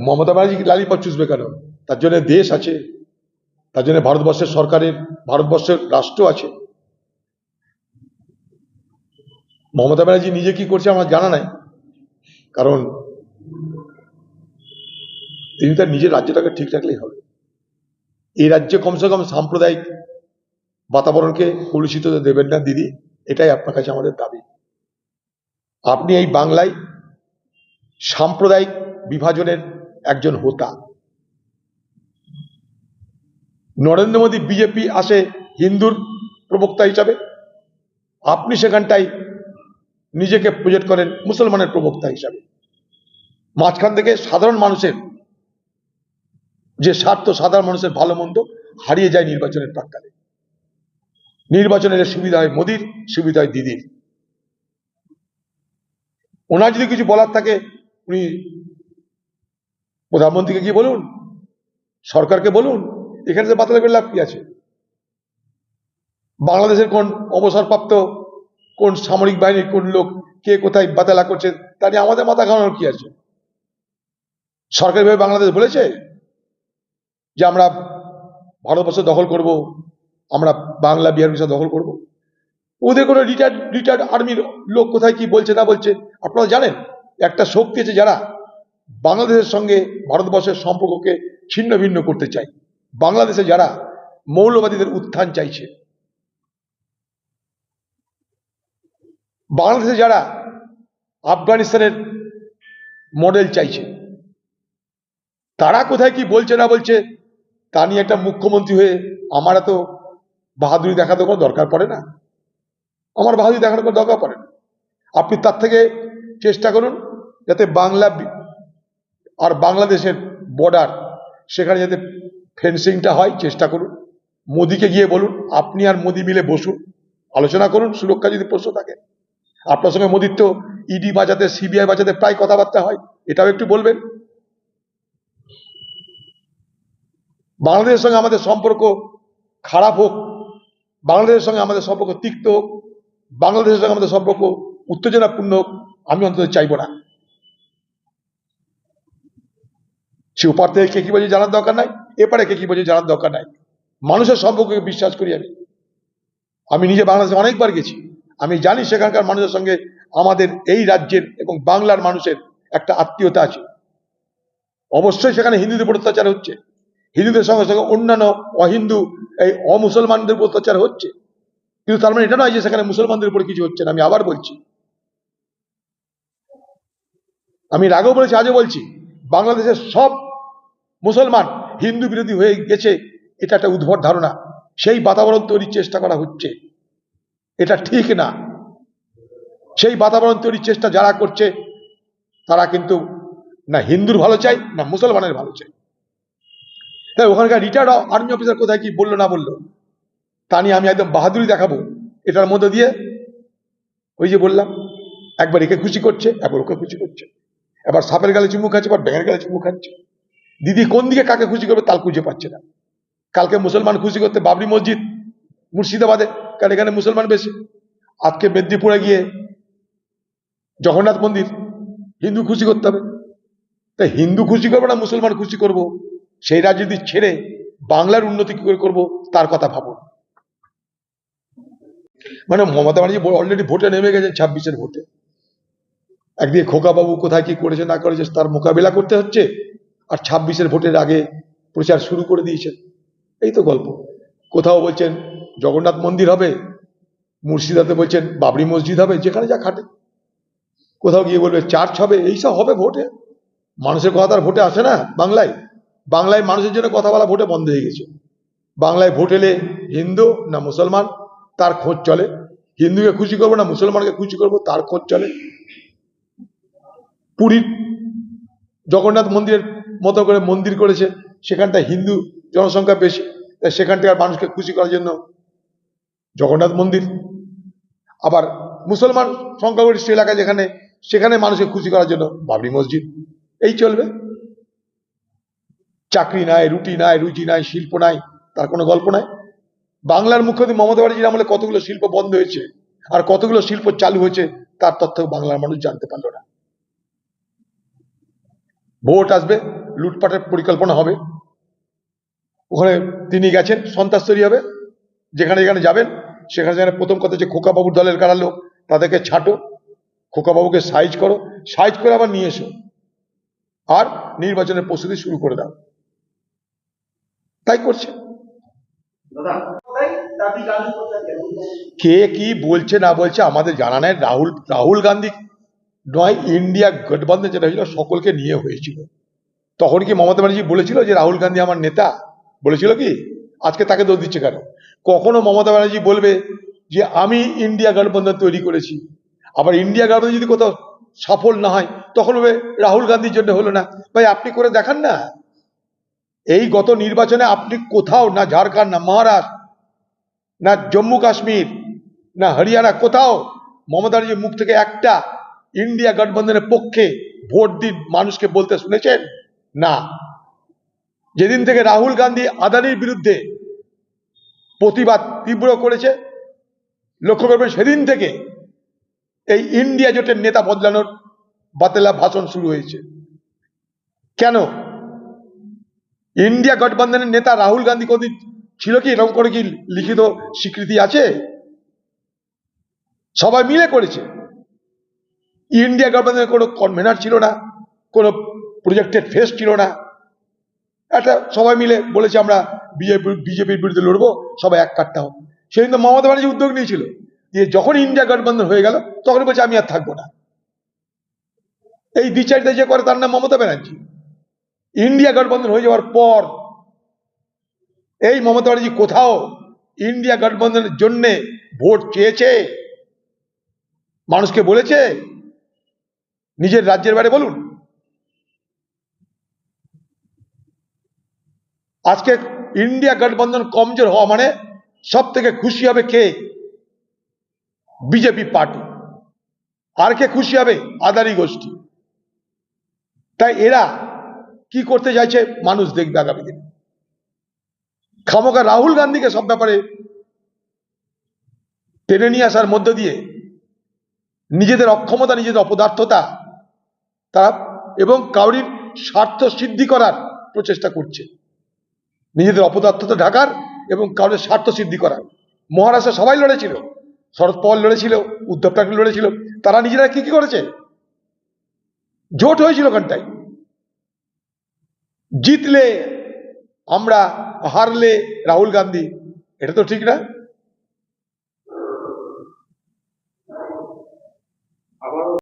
Mamata Banerjee lollipop চুষবে কেন? তার জন্য দেশ আছে, তার জন্য ভারতবর্ষের সরকারের, ভারতবর্ষের রাষ্ট্র আছে। মমতা ব্যানার্জি নিজে কি করছে আমার জানা নাই। কারণ তিনি তার নিজের রাজ্যটাকে ঠিক রাখলেই হবে। এই রাজ্যে কমসে কম সাম্প্রদায়িক বাতাবরণকে কলুষিত দেবেন না, দিদি। এটাই আপনার কাছে আমাদের দাবি। আপনি এই বাংলায় সাম্প্রদায়িক বিভাজনের একজন হোতা। নরেন্দ্র মোদী বিজেপি আসে হিন্দুর প্রবক্তা হিসাবে। আপনি সেখানটাই নিজেকে প্রজেক্ট করেন মুসলমানের প্রবক্তা হিসাবে। মাঝখান থেকে সাধারণ মানুষের যে স্বার্থ, সাধারণ মানুষের ভালো মন্দ হারিয়ে যায় নির্বাচনের প্রাককালে। নির্বাচনের সুবিধা হয় মোদির, সুবিধা হয় দিদির। ওনার যদি কিছু বলার থাকে, উনি প্রধানমন্ত্রীকে গিয়ে বলুন, সরকারকে বলুন, এখানে যে বাতিল করে লাভ কি আছে? বাংলাদেশের কোন অবসরপ্রাপ্ত, কোন সামরিক বাহিনীর কোন লোক কে কোথায় বাতালা করছে, তা নিয়ে আমাদের মাথা ঘামানোর কি আছে? সরকারিভাবে বাংলাদেশ বলেছে যে আমরা ভারতবর্ষ দখল করব, আমরা বাংলা বিহার বিষয় দখল করব। ওদের কোনো রিটায়ার্ড রিটায়ার্ড আর্মির লোক কোথায় কি বলছে না বলছে, আপনারা জানেন? একটা শক্তি আছে যারা বাংলাদেশের সঙ্গে ভারতবর্ষের সম্পর্ককে ছিন্ন ভিন্ন করতে চাই। বাংলাদেশে যারা মৌলবাদীদের উত্থান চাইছে, বাংলাদেশে যারা আফগানিস্তানের মডেল চাইছে, তারা কোথায় কি বলছে না বলছে, তা নিয়ে একটা মুখ্যমন্ত্রী হয়ে আমার এত বাহাদুরি দেখাতে কোনো দরকার পড়ে না। আমার বাহাদুরি দেখানোর কোনো দরকার পড়ে না। আপনি তার থেকে চেষ্টা করুন যাতে বাংলা আর বাংলাদেশের বর্ডার সেখানে যাতে ফেন্সিংটা হয়, চেষ্টা করুন। মোদিকে গিয়ে বলুন, আপনি আর মোদি মিলে বসুন, আলোচনা করুন, সুরক্ষা যদি প্রশ্ন থাকে। আপনার সঙ্গে মোদির তো ইডি বাজাতে সিবিআই বাজাতে প্রায় কথাবার্তা হয়, এটাও একটু বলবেন। বাংলাদেশের সঙ্গে আমাদের সম্পর্ক খারাপ হোক, বাংলাদেশের সঙ্গে আমাদের সম্পর্ক তিক্ত হোক, বাংলাদেশের সঙ্গে আমাদের সম্পর্ক উত্তেজনাপূর্ণ হোক, আমি অন্তত চাইব না। সে ওপার থেকে কে কি বলছে জানার দরকার নাই? এপারে কে কি বলছে জানার দরকার নাই? মানুষের সম্পর্ককে বিশ্বাস করি আমি। আমি নিজে বাংলাদেশে অনেকবার গেছি। আমি জানি সেখানকার মানুষের সঙ্গে আমাদের এই রাজ্যের এবং বাংলার মানুষের একটা আত্মীয়তা আছে। অবশ্যই সেখানে হিন্দুদের উপর অত্যাচার হচ্ছে। হিন্দুদের সঙ্গে সঙ্গে অন্যান্য অহিন্দু, এই অমুসলমানদের উপর অত্যাচার হচ্ছে। কিন্তু তার মানে এটা নয় যে সেখানে মুসলমানদের উপর কিছু হচ্ছে না, আমি আবার বলছি। আমি এর আগেও বলেছি, আজও বলছি, বাংলাদেশের সব মুসলমান, হিন্দু বিরোধী হয়ে গেছে, এটা একটা উদ্ভট ধারণা। সেই বাতাবরণ তৈরির চেষ্টা করা হচ্ছে। এটা ঠিক না। সেই বাতাবরণ তৈরির চেষ্টা যারা করছে, তারা কিন্তু না হিন্দুর ভালো চাই না মুসলমানের ভালো চাই তাই ওখানকার রিটায়ার্ড আর্মি অফিসার কোথায় কি বলল না বলল, তা নিয়ে আমি একদম বাহাদুরি দেখাবো। এটার মধ্যে দিয়ে ওই যে বললাম, একবার একে খুশি করছে, একবার ওকে খুশি করছে। এবার সাপের গালে চুমু খাচ্ছে, এবার ব্যাঙের গালে চুমু খাচ্ছে। দিদি কোন দিকে কাকে খুশি করবে তাল খুঁজে পাচ্ছে না। কালকে মুসলমান খুশি করতে বাবরি মসজিদ, মুর্শিদাবাদে, কারণ এখানে মুসলমান বেশি। আজকে মেদিনীপুরে গিয়ে জগন্নাথ মন্দির, হিন্দু খুশি করতে হবে। তাই হিন্দু খুশি করব না মুসলমান খুশি করব? সেই যদি ছেড়ে বাংলার উন্নতি কি করে করব, তার কথা ভাবুন। মানে মমতা ব্যানার্জি অলরেডি ভোটে নেমে গেছে ছাব্বিশের ভোটে। একদিকে খোকাবাবু কোথায় কি করেছে না করেছে তার মোকাবিলা করতে হচ্ছে আর ছাব্বিশের ভোটের আগে প্রচার শুরু করে দিয়েছেন। এই তো গল্প। কোথাও বলছেন জগন্নাথ মন্দির হবে মুর্শিদাতে বলছেন বাবরি মসজিদ হবে, যেখানে যা খাটে। কোথাও গিয়ে বলবে চার্চ হবে এইসব হবে ভোটে। মানুষের কথা তার ভোটে আসে না বাংলায়। বাংলায় মানুষের জন্য কথা বলা ভোটে বন্ধ হয়ে গেছে। বাংলায় ভোট এলে হিন্দু না মুসলমান, তার খোঁজ চলে। হিন্দুকে খুশি করব না মুসলমানকে খুশি করব, তার খোঁজ চলে। পুরীর জগন্নাথ মন্দিরের মতো করে মন্দির করেছে, সেখানটায় হিন্দু জনসংখ্যা বেশি, তাই সেখানটার মানুষকে খুশি করার জন্য জগন্নাথ মন্দির। আবার মুসলমান সংখ্যাগরিষ্ঠ এলাকা যেখানে, সেখানে মানুষকে খুশি করার জন্য বাবরি মসজিদ। এই চলবে। চাকরি নাই, রুটি নাই রুচি নাই, শিল্প নাই, তার কোনো গল্প নাই। বাংলার মুখ্যমন্ত্রী মমতা ব্যানার্জির আমলে কতগুলো শিল্প বন্ধ হয়েছে, আর কতগুলো শিল্প চালু হয়েছে, তার তথ্য বাংলার মানুষ জানতে পারল না। ভোট আসবে। লুটপাটের পরিকল্পনা হবে। ওখানে তিনি গেছেন সন্ত্রাস তৈরি হবে। যেখানে যেখানে যাবেন সেখানে যেখানে প্রথম কথা যে খোকাবাবুর দলের কারা লোক তাদেরকে ছাটো খোকাবাবুকে সাইজ করো সাইজ করে আবার নিয়ে এসো। আর নির্বাচনের প্রস্তুতি শুরু করে দাও। তাই করছে? কে কি বলছে না বলছে আমাদের জানা নেই। রাহুল রাহুল গান্ধী নয় ইন্ডিয়া গঠবন্ধন যেটা হয়েছিল সকলকে নিয়ে হয়েছিল। তখন কি মমতা ব্যানার্জি বলেছিল যে রাহুল গান্ধী আমার নেতা? বলেছিল কি? আজকে তাকে দোষ দিচ্ছে কেন? কখনো মমতা ব্যানার্জি বলবে যে আমি ইন্ডিয়া গঠবন্ধন তৈরি করেছি। আবার ইন্ডিয়া গঠবন্ধন যদি কোথাও সফল না হয়, তখন হবে রাহুল গান্ধীর জন্য হলো না। ভাই, আপনি করে দেখান না। এই গত নির্বাচনে আপনি কোথাও না ঝাড়খণ্ড, না মহারাষ্ট্র, না জম্মু কাশ্মীর, না হরিয়ানা, কোথাও মমতা ব্যানার্জির মুখ থেকে একটা ইন্ডিয়া গঠবন্ধনের পক্ষে ভোট দিন মানুষকে বলতে শুনেছেন? না। যেদিন থেকে রাহুল গান্ধী আদানির বিরুদ্ধে প্রতিবাদ তীব্র করেছে, লক্ষ্য করবেন সেদিন থেকে এই ইন্ডিয়া জোটের নেতা বদলানোর বাতেলা ভাষণ শুরু হয়েছে। কেন? ইন্ডিয়া গঠবন্ধনের নেতা রাহুল গান্ধী কোনদিন ছিল কি, এরকম করে কি লিখিত স্বীকৃতি আছে? সবাই মিলে করেছে। ইন্ডিয়া গভর্নমেন্টের কোনো কনভেনার ছিল না, কোনো প্রজেক্টেড ফেস ছিল না। একটা সবাই মিলে বলেছে আমরা বিজেপি, বিজেপির বিরুদ্ধে লড়বো, সবাই এক কাটটা হোক। সেদিন তো মমতা ব্যানার্জি উদ্যোগ নিয়েছিল যে যখন ইন্ডিয়া গঠবন্ধন হয়ে গেল, তখন বলছে আমি আর থাকব না। এই বিচারিতা যে করে তার নাম মমতা ব্যানার্জি। ইন্ডিয়া গঠবন্ধন হয়ে যাওয়ার পর এই মমতা ব্যানার্জি কোথাও ইন্ডিয়া গঠবন্ধনের জন্য ভোট চেয়েছে? মানুষকে বলেছে? নিজের রাজ্যের বাইরে বলুন। আজকে ইন্ডিয়া গঠবন্ধন কমজোর হওয়া মানে সব থেকে খুশি হবে কে? BJP party. আর কে খুশি হবে? আদানি গোষ্ঠী। তাই এরা কি করতে চাইছে মানুষ দেখবে আগামী দিনে। খামোকা রাহুল গান্ধীকে সব ব্যাপারে টেনে নিয়ে আসার মধ্য দিয়ে নিজেদের অক্ষমতা, নিজেদের অপদার্থতা তারা এবং কাউরির স্বার্থ সিদ্ধি করার প্রচেষ্টা করছে। নিজেদের অপদার্থতা ঢাকার এবং কারোর স্বার্থ সিদ্ধি করার। মহারাষ্ট্রে সবাই লড়েছিল শরদ পাওয়ার লড়েছিল, উদ্ধব ঠাকরে লড়েছিল, তারা নিজেরা কি কি করেছে? জোট হয়েছিল ওখানটায়। জিতলে আমরা, হারলে রাহুল গান্ধী, এটা তো ঠিক না।